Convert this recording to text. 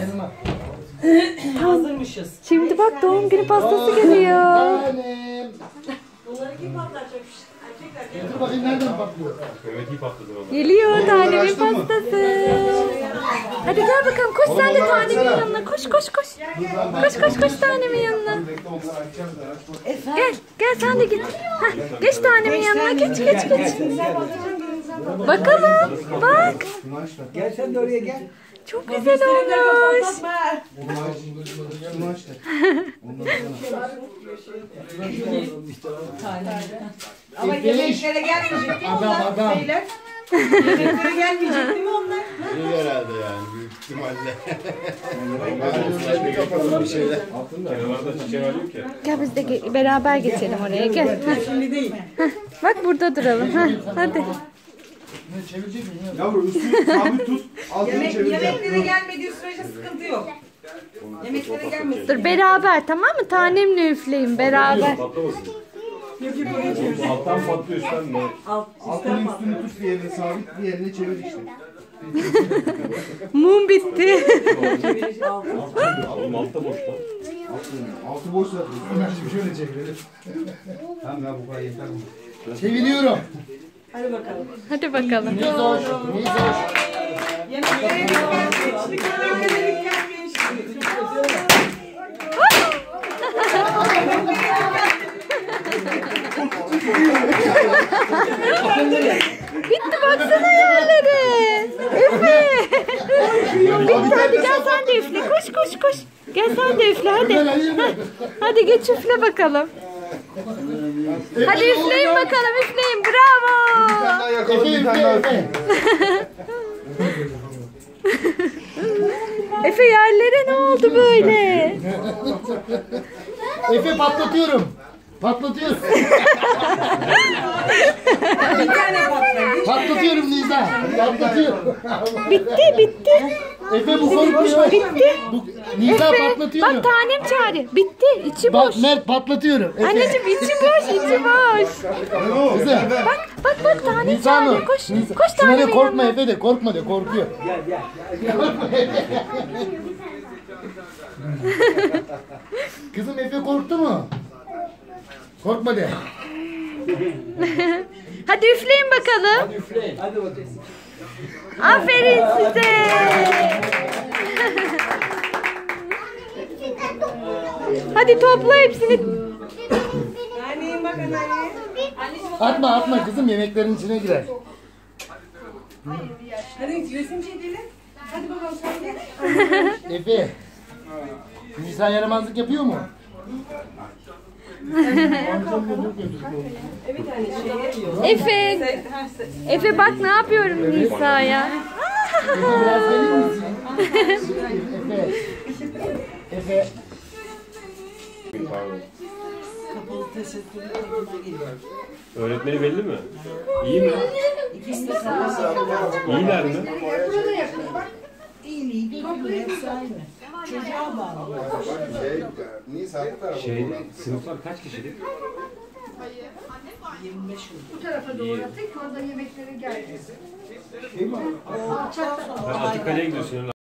Yanıma. Hazırmışız. Şimdi bak doğum günü pastası geliyor. Tanem. Bunları kim patlatacak? Erkekler Dur bakayım nereden patlıyor. Evet iyi patladı valla. Geliyor tanemin açtın mı? pastası. Hadi gel bakalım koş sen de tanemin yanına. Koş koş koş. Koş koş koş tanemin yanına. Gel gel sen de git. Hah, geç tanemin yanına geç geç geç. Bakalım bak. Gel sen de oraya gel. Çok güzel olmuş. Ama yemeklere gelmeyecek değil mi Adam onlar? adam. Şeyler. Yemeklere gelmeyecek değil mi onlar? İyi herhalde yani büyük ihtimalle. bir şeyler. Gel biz de ge- beraber geçelim oraya gel. Şimdi değil. Bak burada duralım. Heh, hadi. Ne çevirecek miyim? Yavru üstünü sabit tut. Altını Yemek, çevireceğim. yemeklere gelmediği sürece sıkıntı yok. Yemeklere gelmesin. Dur beraber tamam mı? Tanemle üfleyin beraber. Patlamasın. Alttan patlıyor üstten mi? Alt, Altını üstünü tut bir yerine sabit bir yerine çevir işte. Mum bitti. altı. Oğlum altta boş lan. Altını, altı boş zaten. Şöyle çevirelim. tamam ya bu kadar yeter mi? Çeviriyorum. Hadi bakalım. Hadi bakalım. Neyse hoş. Yemeklere gelmeyin. Yemeklere gelmeyin şimdi. Bitti baksana yerlere. Üfle. Bitti hadi gel sen de üfle. Koş koş koş. Gel sen de üfle hadi. Hadi geç üfle bakalım. Hadi üfleyin bakalım üfleyin. Bravo. Daha yakalım bir tane daha. Efe. Efe yerlere ne oldu böyle? Efe patlatıyorum. Patlatıyorum. Bir tane. Patlatıyorum Niza. Patlatıyorum. Bitti bitti. Efe bu korkuyor. Bitti. Bu, Niza Efe patlatıyorum. bak tanem çağırıyor. Bitti. İçi boş. Bak Mert patlatıyorum. Efe. Anneciğim içi boş içi boş. Kızım. Bak bak bak tanem Nisa çağırıyor. Hanım. Koş Nisa. koş Şuna de korkma yanına. Efe de korkma de korkuyor. Gel gel. Kızım Efe korktu mu? Korkma de. Hadi üfleyin bakalım. Üfleyin. Hadi bakayım. Aferin size. Hadi topla hepsini. Anneyim. Atma atma kızım yemeklerin içine girer. Hadi resim çekelim. Hadi bakalım sen. Efe. Nisa yaramazlık yapıyor mu? Şey. Efe. Efe bak ne yapıyorum Nisa'ya. Efe biraz gelir misin? Efe. Efe. Pardon. Kapalı tesettürlü kadına geliyor. Öğretmeni belli mi? İyi mi? İkisi de sana. İyiler mi? İyiliği, kötülüğü hepsi aynı. Çocuğa bağlı. Şey, sınıflar kaç kişilik? 25 oldu. Bu tarafa doğru attık. Orada yemeklere geldi. Sen Açık kaleye gidiyorsun.